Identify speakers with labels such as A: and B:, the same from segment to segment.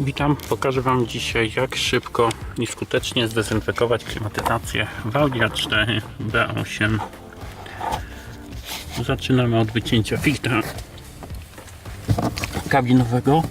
A: Witam, pokażę Wam dzisiaj jak szybko i skutecznie zdezynfekować klimatyzację w Audi A4 B8 Zaczynamy od wycięcia filtra kabinowego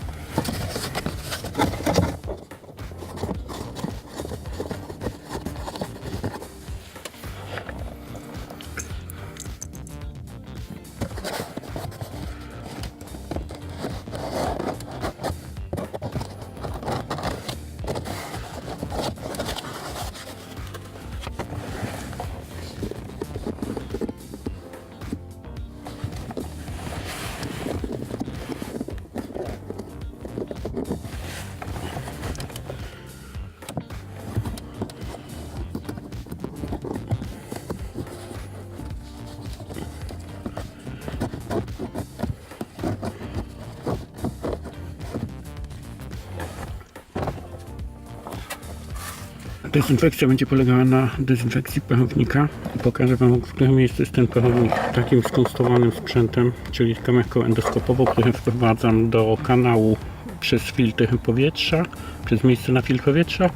A: Dezynfekcja będzie polegała na dezynfekcji pechownika. Pokażę Wam, w którym miejscu jest ten pechownik takim skonstruowanym sprzętem, czyli kamerką endoskopową, którą wprowadzam do kanału przez filtr powietrza, przez miejsce na filtr powietrza.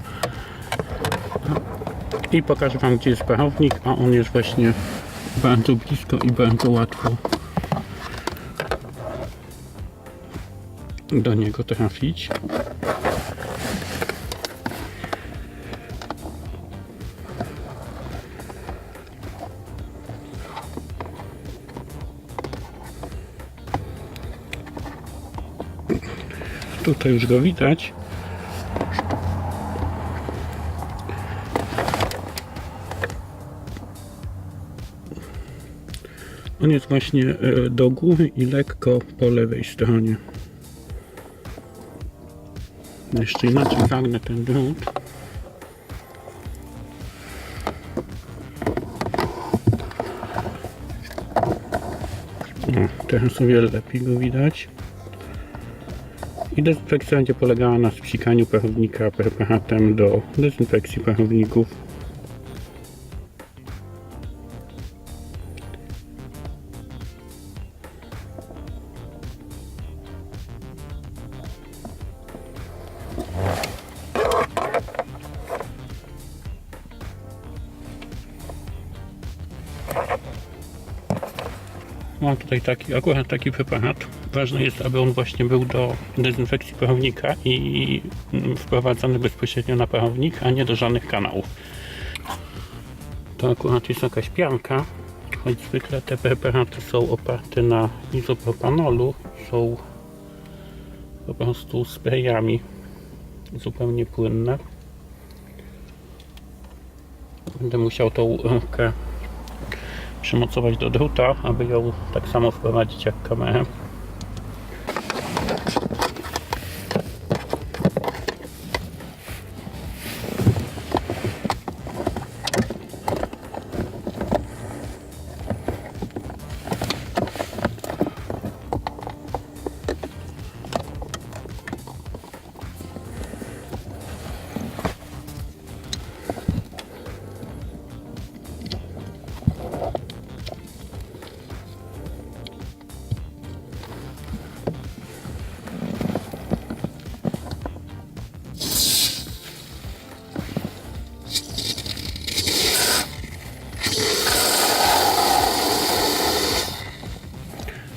A: I pokażę Wam, gdzie jest pechownik, a on jest właśnie bardzo blisko i bardzo łatwo do niego trafić. Tutaj już go widać. On jest właśnie e, do góry i lekko po lewej stronie. Jeszcze inaczej zagnę ten drut. O, teraz o wiele lepiej go widać. I dezynfekcja będzie polegała na spsikaniu pechownika perparatem do dezynfekcji pechowników. Mam tutaj taki, akurat taki preparat. Ważne jest, aby on właśnie był do dezynfekcji pechownika i mm, wprowadzany bezpośrednio na pechownik, a nie do żadnych kanałów. To akurat jest jakaś pianka, choć zwykle te preparaty są oparte na izopropanolu, są po prostu sprayami zupełnie płynne. Będę musiał tą rękę przymocować do druta, aby ją tak samo wprowadzić jak kamerę.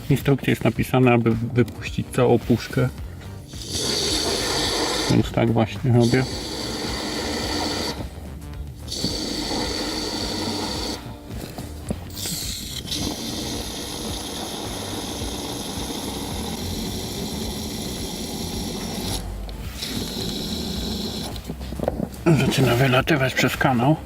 A: W instrukcji jest napisane, aby wypuścić całą puszkę. Więc tak właśnie robię. Zaczyna wylatywać przez kanał.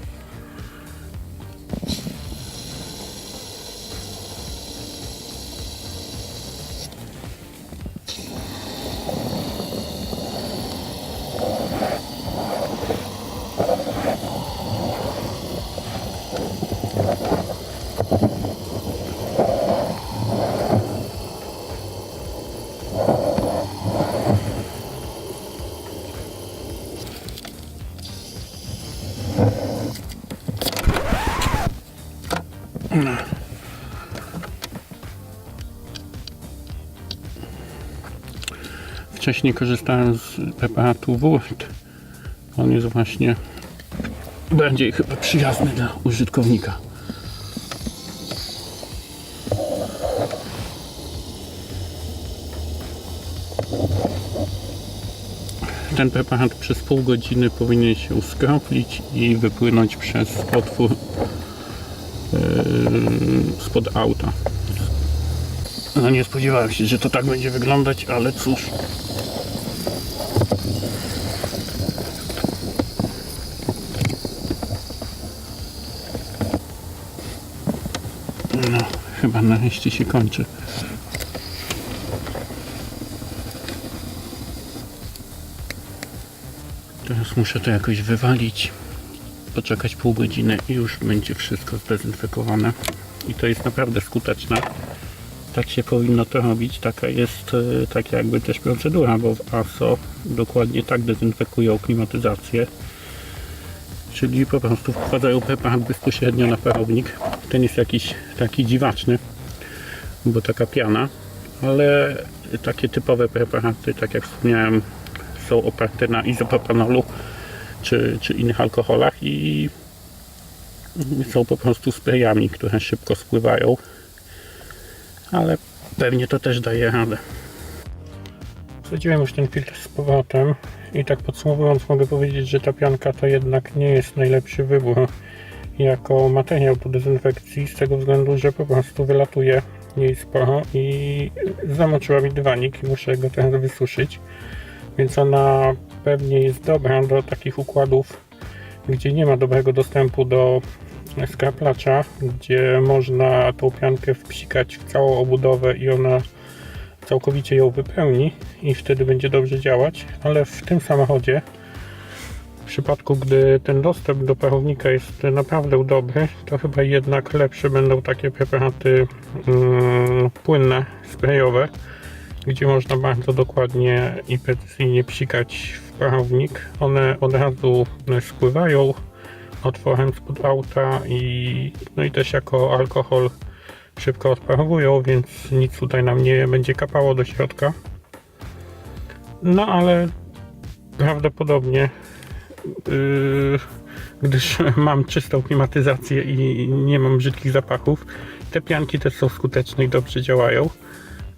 A: Wcześniej korzystałem z preparatu Wurt. On jest właśnie bardziej chyba przyjazny dla użytkownika. Ten preparat przez pół godziny powinien się uskroplić i wypłynąć przez otwór yy, spod auta. No nie spodziewałem się, że to tak będzie wyglądać, ale cóż. No, chyba nareszcie się kończy. Teraz muszę to jakoś wywalić, poczekać pół godziny i już będzie wszystko zdezynfekowane. I to jest naprawdę skuteczne. Tak się powinno to robić, taka jest tak jakby też procedura, bo w ASO dokładnie tak dezynfekują klimatyzację. Czyli po prostu wprowadzają preparat bezpośrednio na parownik. Ten jest jakiś taki dziwaczny, bo taka piana, ale takie typowe preparaty, tak jak wspomniałem, są oparte na izopropanolu czy, czy innych alkoholach i są po prostu sprayami, które szybko spływają, ale pewnie to też daje radę. Wsadziłem już ten filtr z powrotem i tak podsumowując mogę powiedzieć, że ta pianka to jednak nie jest najlepszy wybór jako materiał do dezynfekcji z tego względu, że po prostu wylatuje jej sporo i zamoczyła mi dywanik i muszę go teraz wysuszyć więc ona pewnie jest dobra do takich układów, gdzie nie ma dobrego dostępu do skraplacza, gdzie można tą piankę wpsikać w całą obudowę i ona całkowicie ją wypełni i wtedy będzie dobrze działać, ale w tym samochodzie w przypadku, gdy ten dostęp do parownika jest naprawdę dobry, to chyba jednak lepsze będą takie preparaty mm, płynne, sprayowe, gdzie można bardzo dokładnie i precyzyjnie psikać w parownik. One od razu spływają otworem spod auta i, no i też jako alkohol szybko odparowują, więc nic tutaj nam nie będzie kapało do środka. No ale prawdopodobnie yy, gdyż mam czystą klimatyzację i nie mam brzydkich zapachów, te pianki też są skuteczne i dobrze działają.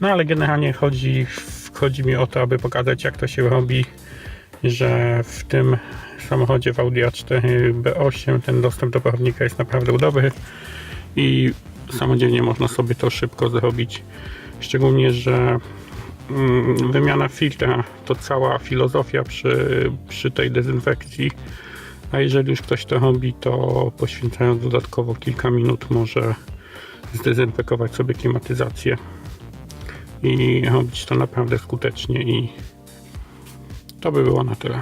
A: No ale generalnie chodzi, chodzi mi o to, aby pokazać jak to się robi, że w tym samochodzie w Audi A4 B8 ten dostęp do parownika jest naprawdę dobry i samodzielnie można sobie to szybko zrobić. Szczególnie, że mm, wymiana filtra to cała filozofia przy, przy tej dezynfekcji. A jeżeli już ktoś to robi, to poświęcając dodatkowo kilka minut może zdezynfekować sobie klimatyzację i robić to naprawdę skutecznie i to by było na tyle.